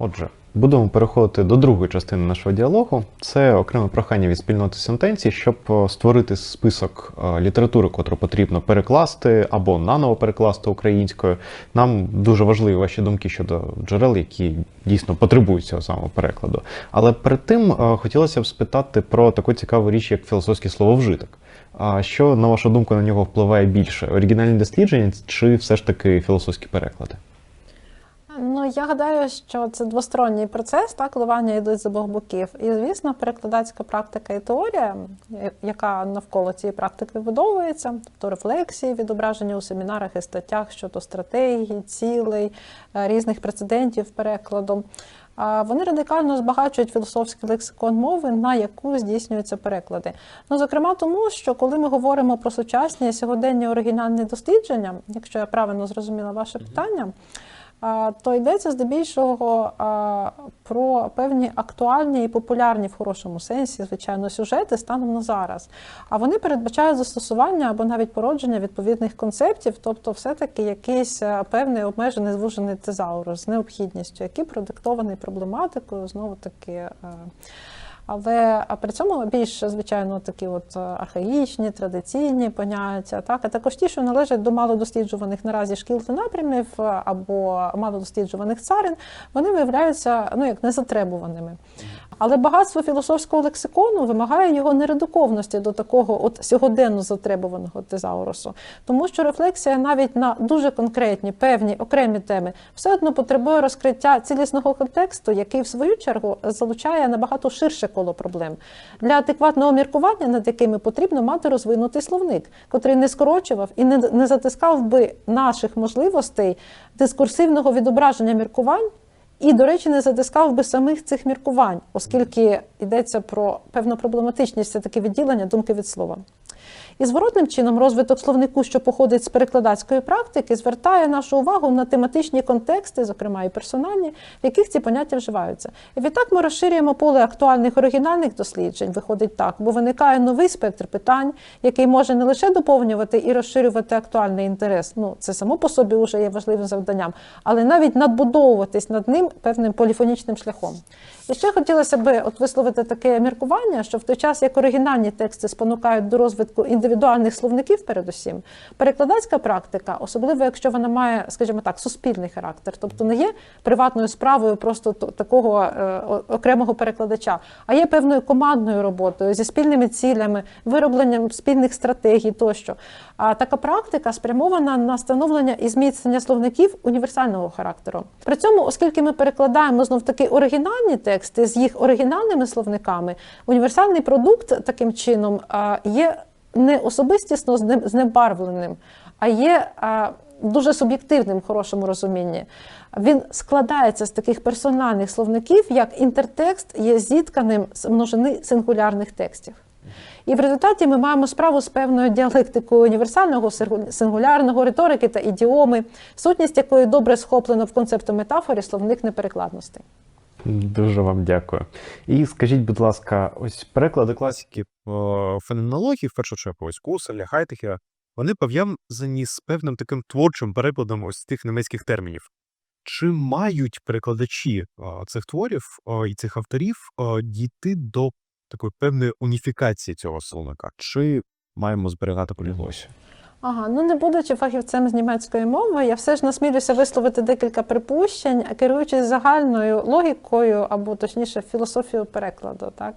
Отже, будемо переходити до другої частини нашого діалогу. Це окреме прохання від спільноти сентенцій, щоб е, створити список е, літератури, котру потрібно перекласти або наново перекласти українською. Нам дуже важливі ваші думки щодо джерел, які дійсно потребують цього самого перекладу. Але перед тим е, хотілося б спитати про таку цікаву річ, як філософський слововжиток. А що, на вашу думку, на нього впливає більше? Оригінальні дослідження чи все ж таки філософські переклади? Ну, я гадаю, що це двосторонній процес, так, коливання йдуть з обох боків. І, звісно, перекладацька практика і теорія, яка навколо цієї практики вибудовується, тобто рефлексії, відображення у семінарах і статтях щодо стратегії, цілей, е, різних прецедентів перекладу. Вони радикально збагачують філософський лексикон мови, на яку здійснюються переклади. Ну, зокрема, тому що коли ми говоримо про сучасні сьогоденні оригінальні дослідження, якщо я правильно зрозуміла ваше питання, то йдеться здебільшого про певні актуальні і популярні в хорошому сенсі, звичайно, сюжети станом на зараз. А вони передбачають застосування або навіть породження відповідних концептів, тобто, все-таки якийсь певний обмежений звужений тезаурус з необхідністю, який продиктований проблематикою, знову таки. Але а при цьому більш звичайно такі от е, архаїчні, традиційні поняття, так а також ті, що належать до малодосліджуваних наразі шкіл та напрямів е, або малодосліджуваних царин, вони виявляються ну як незатребуваними. Але багатство філософського лексикону вимагає його нередуковності до такого от сьогоденно затребуваного тезаурусу. Тому що рефлексія навіть на дуже конкретні, певні окремі теми все одно потребує розкриття цілісного контексту, який в свою чергу залучає набагато ширше коло проблем. Для адекватного міркування, над якими потрібно мати розвинутий словник, котрий не скорочував і не, не затискав би наших можливостей дискурсивного відображення міркувань. І, до речі, не затискав би самих цих міркувань, оскільки йдеться про певну проблематичність це таке відділення думки від слова. І зворотним чином розвиток словнику, що походить з перекладацької практики, звертає нашу увагу на тематичні контексти, зокрема і персональні, в яких ці поняття вживаються. І відтак ми розширюємо поле актуальних оригінальних досліджень, виходить так, бо виникає новий спектр питань, який може не лише доповнювати і розширювати актуальний інтерес. Ну це само по собі вже є важливим завданням, але навіть надбудовуватись над ним певним поліфонічним шляхом. І ще хотілося би от висловити таке міркування, що в той час, як оригінальні тексти спонукають до розвитку індивідуальних словників, передусім, перекладацька практика, особливо якщо вона має, скажімо так, суспільний характер, тобто не є приватною справою просто такого е, окремого перекладача, а є певною командною роботою зі спільними цілями, виробленням спільних стратегій тощо. А така практика спрямована на встановлення і зміцнення словників універсального характеру. При цьому, оскільки ми перекладаємо знов таки оригінальні тексти з їх оригінальними словниками, універсальний продукт таким чином є не особистісно знебарвленим, а є дуже суб'єктивним хорошому розумінні. Він складається з таких персональних словників, як інтертекст є зітканим з множини сингулярних текстів. І в результаті ми маємо справу з певною діалектикою універсального сингулярного риторики та ідіоми, сутність якої добре схоплено в концепту метафорі словник неперекладностей. Дуже вам дякую. І скажіть, будь ласка, ось переклади класики по феноменології, в першу чергу, ось Куселя, Хайтехера, вони пов'язані з певним таким творчим перекладом ось тих німецьких термінів. Чи мають перекладачі цих творів і цих авторів дійти до такої певної уніфікації цього словника? Чи маємо зберігати поліглосію? Ага, ну не будучи фахівцем з німецької мови, я все ж насмілюся висловити декілька припущень, керуючись загальною логікою або точніше філософією перекладу. Так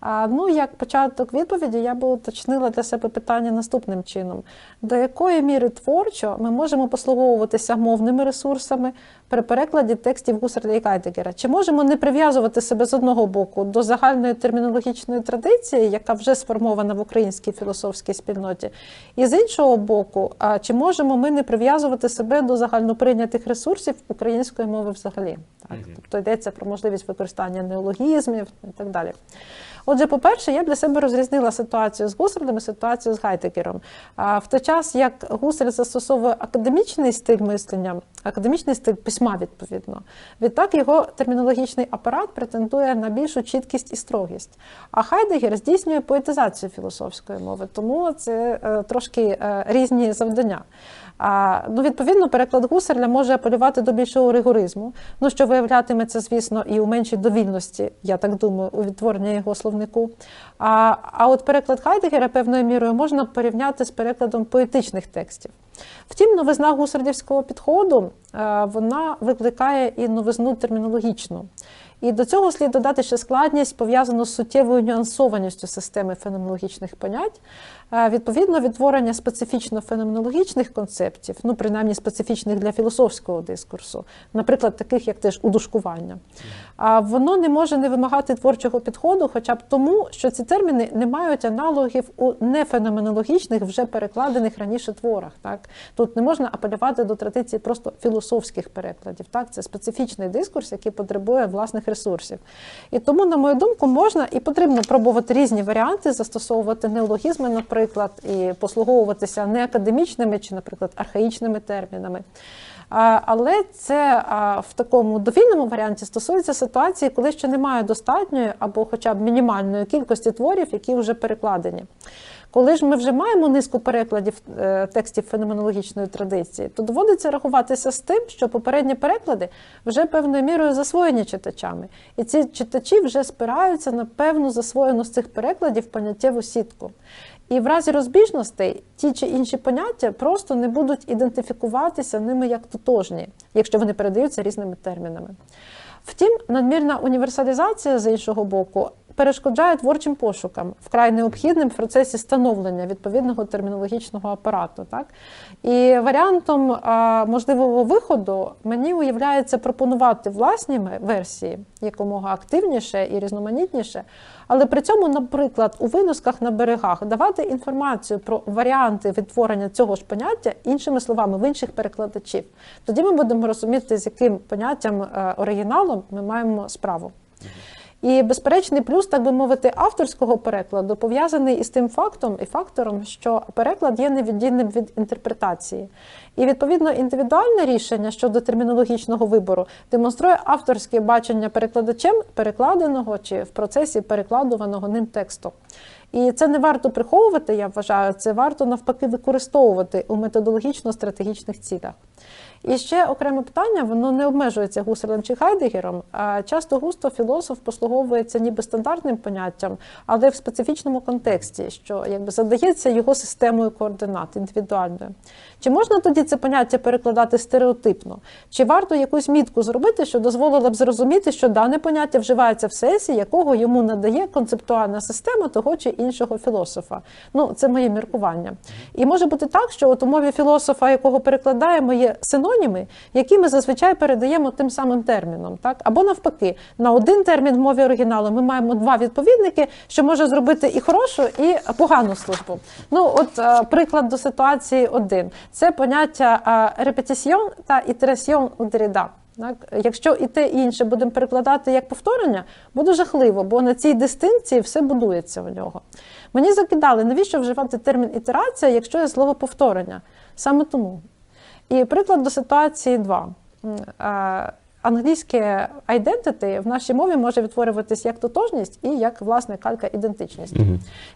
а, ну як початок відповіді, я би уточнила для себе питання наступним чином: до якої міри творчо ми можемо послуговуватися мовними ресурсами при перекладі текстів Гусарда і Кайдегера? Чи можемо не прив'язувати себе з одного боку до загальної термінологічної традиції, яка вже сформована в українській філософській спільноті, і з іншого боку, а чи можемо ми не прив'язувати себе до загальноприйнятих ресурсів української мови взагалі? Так, тобто йдеться про можливість використання неологізмів і так далі. Отже, по-перше, я для себе розрізнила ситуацію з Гусарлем і ситуацію з Гайтекером. А в той час, як Гусарль застосовує академічний стиль мислення, академічний стиль письма, відповідно, відтак його термінологічний апарат претендує на більшу чіткість і строгість. А Хайдегер здійснює поетизацію філософської мови, тому це е, трошки е, різні завдання. А, ну, відповідно, переклад гусерля може апелювати до більшого ригоризму, ну, що виявлятиметься, звісно, і у меншій довільності, я так думаю, у відтворенні його словнику. А, а от переклад Хайдегера певною мірою можна порівняти з перекладом поетичних текстів. Втім, новизна гусарлівського підходу е, вона викликає і новизну термінологічну. І до цього слід додати ще складність, пов'язану з суттєвою нюансованістю системи феноменологічних понять. Е, Відповідно, відтворення специфічно феноменологічних концептів, ну принаймні специфічних для філософського дискурсу, наприклад, таких як теж удушкування, а воно не може не вимагати творчого підходу, хоча б тому, що ці терміни не мають аналогів у нефеноменологічних, вже перекладених раніше творах. Так тут не можна апелювати до традиції просто філософських перекладів. Так, це специфічний дискурс, який потребує власних ресурсів. І тому, на мою думку, можна і потрібно пробувати різні варіанти, застосовувати неологізми, наприклад, і послуговуватися не академічними чи, наприклад, архаїчними термінами. Але це в такому довільному варіанті стосується ситуації, коли ще немає достатньої або хоча б мінімальної кількості творів, які вже перекладені. Коли ж ми вже маємо низку перекладів е, текстів феноменологічної традиції, то доводиться рахуватися з тим, що попередні переклади вже певною мірою засвоєні читачами, і ці читачі вже спираються на певну засвоєну з цих перекладів поняттєву сітку. І в разі розбіжностей ті чи інші поняття просто не будуть ідентифікуватися ними як тотожні, якщо вони передаються різними термінами. Втім, надмірна універсалізація з іншого боку перешкоджає творчим пошукам, вкрай необхідним в процесі становлення відповідного термінологічного апарату. Так? І варіантом можливого виходу мені уявляється пропонувати власні версії якомога активніше і різноманітніше, але при цьому, наприклад, у винусках на берегах давати інформацію про варіанти відтворення цього ж поняття іншими словами в інших перекладачів. Тоді ми будемо розуміти, з яким поняттям е, оригіналом ми маємо справу. І безперечний плюс, так би мовити, авторського перекладу пов'язаний із тим фактом і фактором, що переклад є невіддільним від інтерпретації. І відповідно індивідуальне рішення щодо термінологічного вибору демонструє авторське бачення перекладачем перекладеного чи в процесі перекладуваного ним тексту. І це не варто приховувати, я вважаю, це варто навпаки використовувати у методологічно-стратегічних цілях. І ще окреме питання, воно не обмежується Гусарлем чи Хайдегером. Часто густо філософ послуговується ніби стандартним поняттям, але в специфічному контексті, що якби задається його системою координат індивідуальною. Чи можна тоді це поняття перекладати стереотипно? Чи варто якусь мітку зробити, що дозволила б зрозуміти, що дане поняття вживається в сесії, якого йому надає концептуальна система того чи іншого філософа? Ну, це моє міркування. І може бути так, що от у мові філософа, якого перекладаємо, є синоніми, які ми зазвичай передаємо тим самим терміном. Так? Або навпаки, на один термін в мові оригіналу ми маємо два відповідники, що може зробити і хорошу, і погану службу. Ну, от е, приклад до ситуації один: це поняття репетисьйон та ітерасьйон у Деріда. Так? Якщо і те, і інше будемо перекладати як повторення, буде жахливо, бо на цій дистинції все будується у нього. Мені закидали, навіщо вживати термін ітерація, якщо є слово повторення? Саме тому. І приклад до ситуації 2. Англійське identity в нашій мові може відтворюватись як тотожність і як власне калька ідентичність.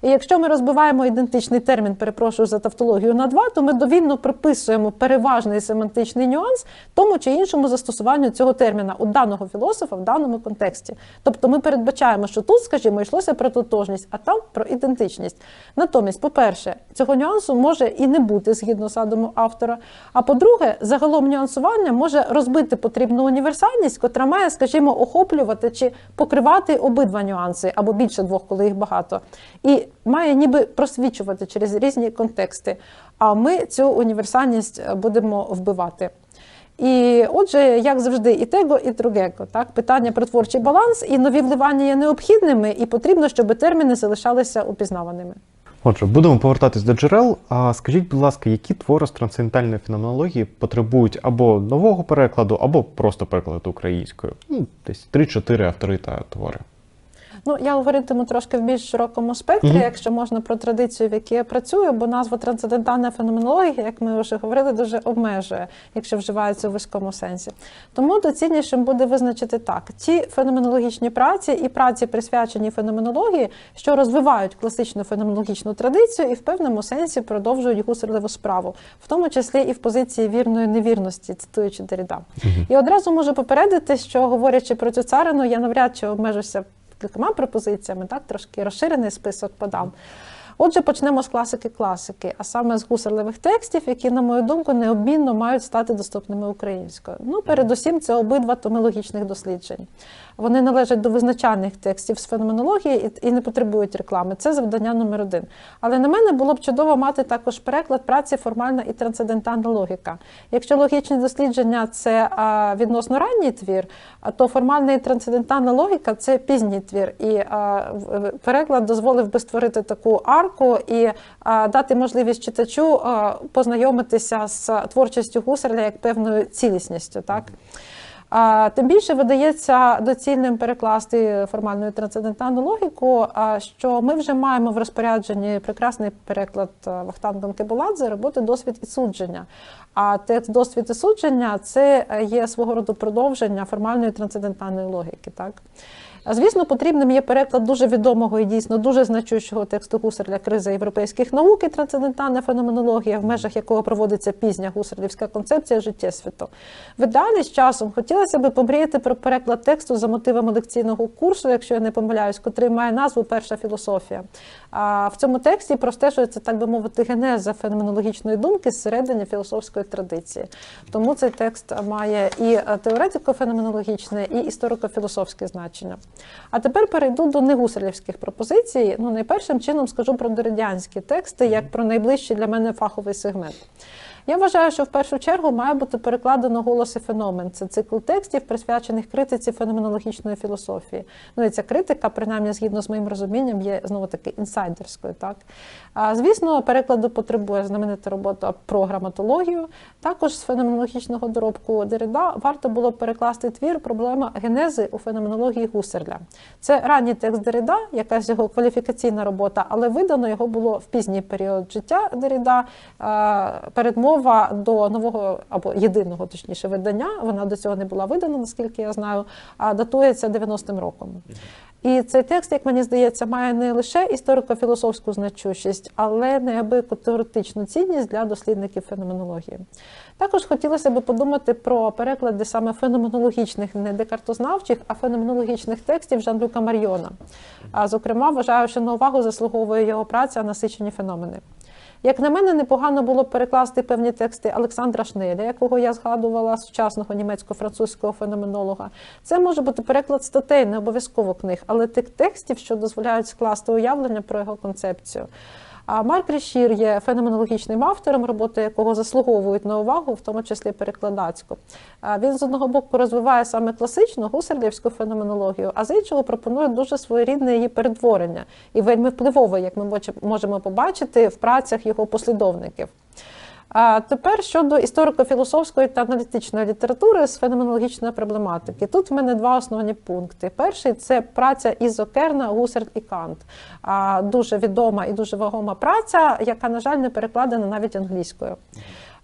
І якщо ми розбиваємо ідентичний термін, перепрошую за тавтологію на два, то ми довільно приписуємо переважний семантичний нюанс тому чи іншому застосуванню цього терміна у даного філософа в даному контексті. Тобто ми передбачаємо, що тут, скажімо, йшлося про тотожність, а там про ідентичність. Натомість, по-перше, цього нюансу може і не бути згідно задуму автора. А по-друге, загалом нюансування може розбити потрібну універсальність, котра має, скажімо, охоплювати чи покривати обидва нюанси, або більше двох, коли їх багато, і має ніби просвічувати через різні контексти. А ми цю універсальність будемо вбивати. І отже, як завжди, і того, і другего. Так? Питання про творчий баланс і нові вливання є необхідними, і потрібно, щоб терміни залишалися упізнаваними. Отже, будемо повертатись до джерел. А скажіть, будь ласка, які твори з трансцендентальної феноменології потребують або нового перекладу, або просто перекладу українською? Ну, десь 3-4 автори та твори. Ну, я говоритиму трошки в більш широкому спектрі, Мгм. якщо можна про традицію, в якій я працюю, бо назва трансцендентальна феноменологія, як ми вже говорили, дуже обмежує, якщо вживається у вузькому сенсі. Тому доцільнішим буде визначити так: ті феноменологічні праці і праці, присвячені феноменології, що розвивають класичну феноменологічну традицію і в певному сенсі продовжують гусерливу справу, в тому числі і в позиції вірної невірності, цитуючи Деріда. І одразу можу попередити, що говорячи про цю царину, я навряд чи обмежуся кількома пропозиціями, так трошки розширений список подам. Отже, почнемо з класики класики, а саме з гусарливих текстів, які, на мою думку, необмінно мають стати доступними українською. Ну, передусім, це обидва томологічних досліджень. Вони належать до визначальних текстів з феноменології і, не потребують реклами. Це завдання номер один. Але на мене було б чудово мати також переклад праці формальна і трансцендентальна логіка. Якщо логічні дослідження це відносно ранній твір, то формальна і трансцендентальна логіка це пізній твір. І переклад дозволив би створити таку арку і дати можливість читачу познайомитися з творчістю Гусарля як певною цілісністю. Так? Тим більше видається доцільним перекласти формальну трансцендентальну логіку, що ми вже маємо в розпорядженні прекрасний переклад а, Вахтангом Кебуладзе роботи досвід і судження. А текст досвід судження це є свого роду продовження формальної трансцендентальної логіки. Так? Звісно, потрібним є переклад дуже відомого і дійсно дуже значущого тексту Гусарля Криза європейських наук і трансцендентальна феноменологія, в межах якого проводиться пізня гусарлівська концепція життєсвіту. В ідеалі з часом хотілося б помріяти про переклад тексту за мотивами лекційного курсу, якщо я не помиляюсь, котрий має назву Перша філософія. А в цьому тексті простежується, так би мовити, генеза феноменологічної думки зсередини філософської традиції. Тому цей текст має і е, теоретико-феноменологічне, і історико-філософське значення. А тепер перейду до негусарлівських пропозицій. Ну, найпершим чином скажу про дородянські тексти, як про найближчий для мене фаховий сегмент. Я вважаю, що в першу чергу має бути перекладено голос і феномен. Це цикл текстів, присвячених критиці феноменологічної філософії. Ну і ця критика, принаймні, згідно з моїм розумінням, є знову таки інсайдерською. Так а, звісно, перекладу потребує знаменита робота про граматологію. Також з феноменологічного доробку Деррида варто було перекласти твір Проблема генези у феноменології Гусерля. Це ранній текст Деррида, якась його кваліфікаційна робота, але видано його було в пізній період життя Деррида. А, Передмова до нового або єдиного, точніше, видання. Вона до цього не була видана, наскільки я знаю, а датується 90-м роком. І цей текст, як мені здається, має не лише історико-філософську значущість, але неабияку теоретичну цінність для дослідників феноменології. Також хотілося б подумати про переклади саме феноменологічних, не декартознавчих, а феноменологічних текстів Жан-Люка Мар'йона. А зокрема, вважаю, що на увагу заслуговує його праця насичені феномени. Як на мене, непогано було перекласти певні тексти Олександра Шнеля, якого я згадувала, сучасного німецько-французького феноменолога. Це може бути переклад статей, не обов'язково книг, але тих текстів, що дозволяють скласти уявлення про його концепцію. А Марк Рішір є феноменологічним автором, роботи якого заслуговують на увагу, в тому числі перекладацьку. Він з одного боку розвиває саме класичну гусарлівську феноменологію, а з іншого пропонує дуже своєрідне її перетворення і вельми впливове, як ми можемо побачити в працях його послідовників. А тепер щодо історико-філософської та аналітичної літератури з феноменологічної проблематики. Тут в мене два основні пункти. Перший це праця Ізо Керна, Гусерт і Кант. А, Дуже відома і дуже вагома праця, яка, на жаль, не перекладена навіть англійською.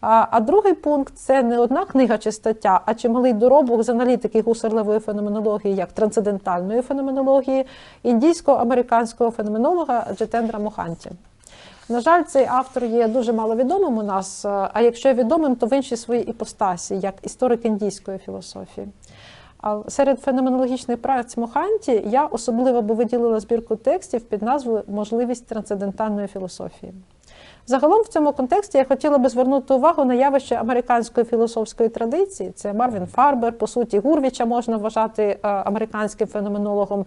А, другий пункт це не одна книга чи стаття, а чималий доробок з аналітики гусарливої феноменології як трансцендентальної феноменології індійсько-американського феноменолога Джетендра Моханті. На жаль, цей автор є дуже маловідомим у нас, е, а якщо відомим, то в іншій своїй іпостасі, як історик індійської філософії. Серед феноменологічних праць Моханті я особливо би виділила збірку текстів під назвою Можливість трансцендентальної філософії. Загалом в цьому контексті я хотіла би звернути увагу на явище американської філософської традиції. Це Марвін Фарбер, по суті, Гурвіча можна вважати е, американським феноменологом,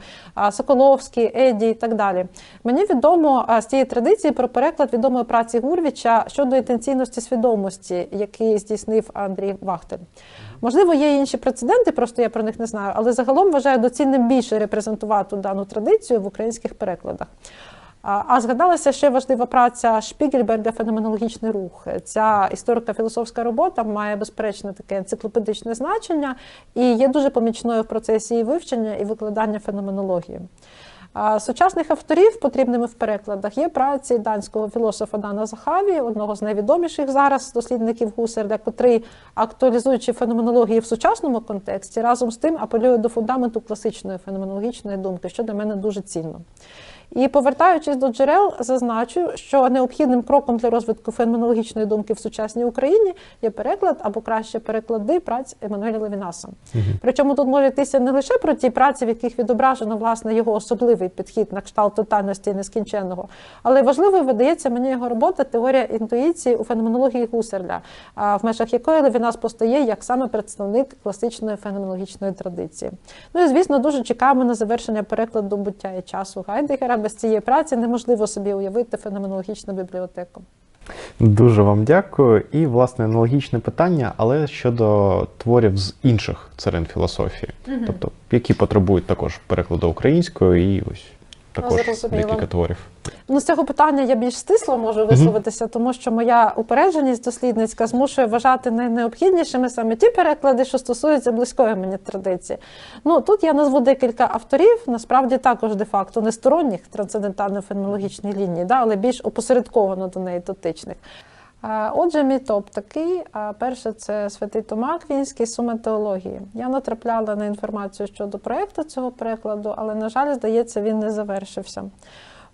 Соколовський, Еді і так далі. Мені відомо е, з цієї традиції про переклад відомої праці Гурвіча щодо інтенційності свідомості, який здійснив Андрій Вахтель. Можливо, є інші прецеденти, просто я про них не знаю, але загалом вважаю доцільним більше репрезентувати дану традицію в українських перекладах. А згадалася ще важлива праця Шпігельберга Феноменологічний рух. Ця історико-філософська робота має безперечно таке енциклопедичне значення і є дуже помічною в процесі її вивчення і викладання феноменології. Сучасних авторів, потрібними в перекладах, є праці данського філософа Дана Захаві, одного з найвідоміших зараз дослідників Гусерля, котрий, актуалізуючи феноменології в сучасному контексті, разом з тим апелює до фундаменту класичної феноменологічної думки, що для мене дуже цінно. І повертаючись до джерел, зазначу, що необхідним кроком для розвитку феноменологічної думки в сучасній Україні є переклад або краще переклади праць Еммануеля Левінаса. Причому тут може йтися не лише про ті праці, в яких відображено власне його особливий підхід на кшталт тотальності і нескінченного, але важливою видається мені його робота теорія інтуїції у феноменології Гусерля, в межах якої Левінас постає як саме представник класичної феноменологічної традиції. Ну і звісно, дуже чекаємо на завершення перекладу буття і часу Гайдегера. Без цієї праці неможливо собі уявити феноменологічну бібліотеку. Дуже вам дякую. І, власне, аналогічне питання, але щодо творів з інших царин філософії, тобто які потребують також перекладу українською, і ось також Зрозуміло. декілька творів. Ну, з цього питання я більш стисло можу висловитися, тому що моя упередженість дослідницька змушує вважати найнеобхіднішими саме ті переклади, що стосуються близької мені традиції. Ну тут я назву декілька авторів, насправді також де-факто не сторонніх трансцендентально-фенологічних лінії, да, але більш опосередковано до неї дотичних. Отже, мій топ такий. Перше, це святий Тома Квінський сума теології. Я натрапляла на інформацію щодо проєкту цього перекладу, але, на жаль, здається, він не завершився.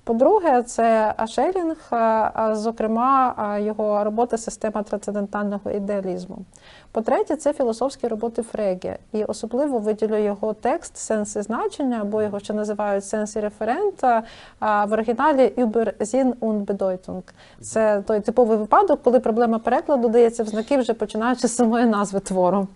По-друге, це Ашелінг, зокрема, його робота Система трансцендентального ідеалізму. По-третє, це філософські роботи Фреге. і особливо виділю його текст Сенси значення, або його ще називають сенси референта а, в оригіналі Über Sinn und Bedeutung. Це той типовий випадок, коли проблема перекладу дається в знаки, вже починаючи з самої назви твору.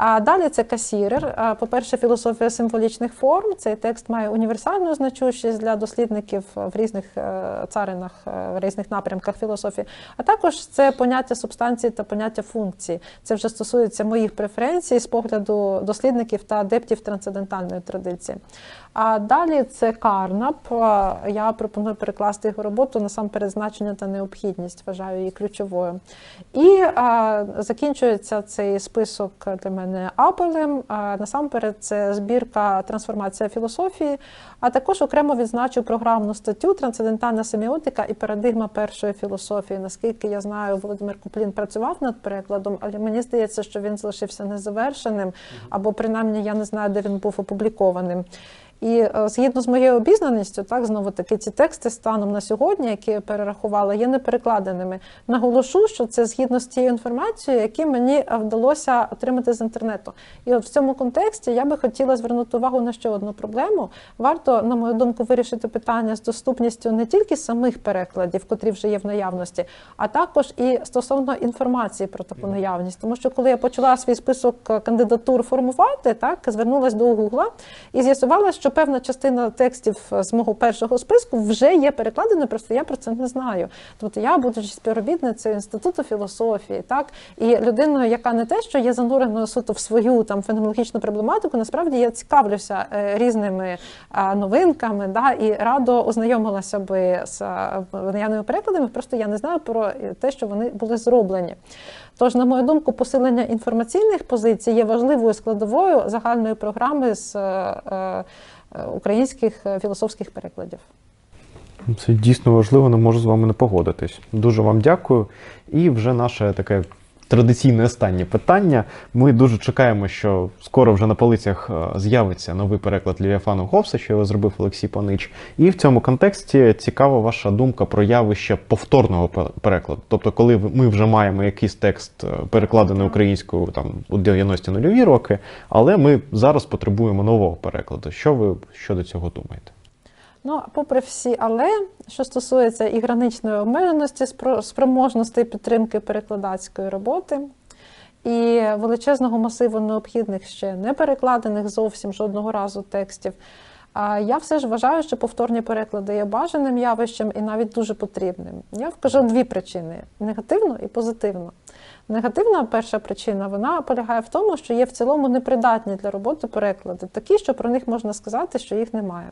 А далі це касірер. По-перше, філософія символічних форм. Цей текст має універсальну значущість для дослідників в різних е, царинах, е, в різних напрямках філософії. А також це поняття субстанції та поняття функції. Це вже стосується моїх преференцій з погляду дослідників та адептів трансцендентальної традиції. А далі це Карнап. Я пропоную перекласти його роботу насамперед значення та необхідність, вважаю її ключовою. І а, закінчується цей список для мене Апелем. А, насамперед, це збірка Трансформація філософії, а також окремо відзначу програмну статтю Трансцендентальна семіотика і парадигма першої філософії. Наскільки я знаю, Володимир Куплін працював над перекладом, але мені здається, що він залишився незавершеним, або принаймні я не знаю, де він був опублікованим. І е, згідно з моєю обізнаністю, так знову таки ці тексти станом на сьогодні, які я перерахувала, є неперекладеними. Наголошу, що це згідно з тією інформацією, які мені е, вдалося отримати з інтернету. І от в цьому контексті я би хотіла звернути увагу на ще одну проблему. Варто, на мою думку, вирішити питання з доступністю не тільки самих перекладів, котрі вже є в наявності, а також і стосовно інформації про таку наявність. Тому що коли я почала свій список кандидатур формувати, так звернулася до Гугла і з'ясувала, що певна частина текстів е, з мого першого списку вже є перекладена, просто я про це не знаю. Тобто я, будучи співробітницею інституту філософії, так і людиною, яка не те, що є зануреною суто в свою там феноменологічну проблематику, насправді я цікавлюся е, різними е, новинками, да, і радо ознайомилася би з наявними перекладами. Просто я не знаю про те, що вони були зроблені. Тож, на мою думку, посилення інформаційних позицій є важливою складовою загальної програми з е, е, українських е, філософських перекладів. Це дійсно важливо, не можу з вами не погодитись. Дуже вам дякую. І вже наше таке традиційне останнє питання. Ми дуже чекаємо, що скоро вже на полицях е, з'явиться новий переклад Лівіафану Говса, що його зробив Олексій Панич. І в цьому контексті цікава ваша думка про явище повторного пе- перекладу. Тобто, коли ми вже маємо якийсь текст е, перекладений українською там у 90-ті нульові роки, але ми зараз потребуємо нового перекладу. Що ви щодо цього думаєте? Ну, попри всі, але що стосується і граничної обмеженості спро- спроможностей підтримки перекладацької роботи і величезного масиву необхідних ще не перекладених зовсім жодного разу текстів. Я все ж вважаю, що повторні переклади є бажаним явищем і навіть дуже потрібним. Я вкажу дві причини: негативну і позитивну. Негативна перша причина вона полягає в тому, що є в цілому непридатні для роботи переклади, такі, що про них можна сказати, що їх немає.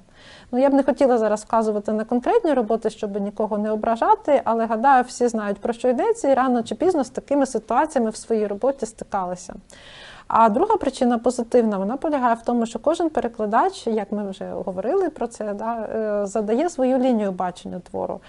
Ну я б не хотіла зараз вказувати на конкретні роботи, щоб нікого не ображати, але гадаю, всі знають про що йдеться, і рано чи пізно з такими ситуаціями в своїй роботі стикалися. А друга причина позитивна, вона полягає в тому, що кожен перекладач, як ми вже говорили про це, да, е, задає свою лінію бачення твору.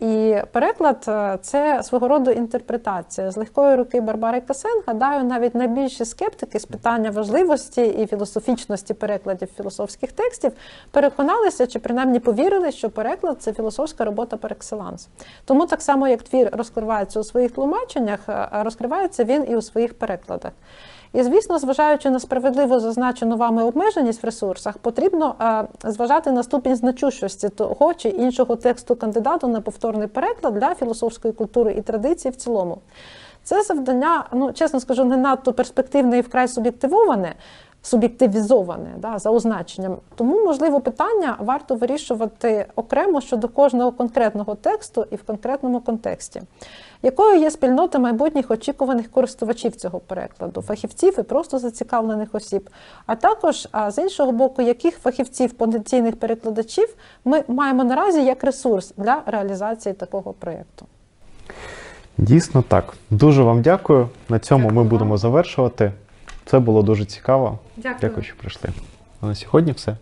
І переклад е, це свого роду інтерпретація. З легкої руки Барбари Касен, гадаю, навіть найбільші скептики з питання важливості і філософічності перекладів філософських текстів переконалися чи принаймні повірили, що переклад це філософська робота excellence. Тому так само, як твір розкривається у своїх тлумаченнях, е, розкривається він і у своїх перекладах. І, звісно, зважаючи на справедливо зазначену вами обмеженість в ресурсах, потрібно е, зважати на ступінь значущості того чи іншого тексту кандидату на повторний переклад для філософської культури і традиції в цілому. Це завдання, ну чесно скажу, не надто перспективне і вкрай суб'єктивоване, суб'єктивізоване да, за означенням. Тому, можливо, питання варто вирішувати окремо щодо кожного конкретного тексту і в конкретному контексті. Якою є спільнота майбутніх очікуваних користувачів цього перекладу, фахівців і просто зацікавлених осіб, а також а, з іншого боку, яких фахівців потенційних перекладачів ми маємо наразі як ресурс для реалізації такого проєкту? Дійсно так. Дуже вам дякую. На цьому Дякую ми будемо завершувати. Це було дуже цікаво. Дякую. Дякую, що прийшли. А на сьогодні все.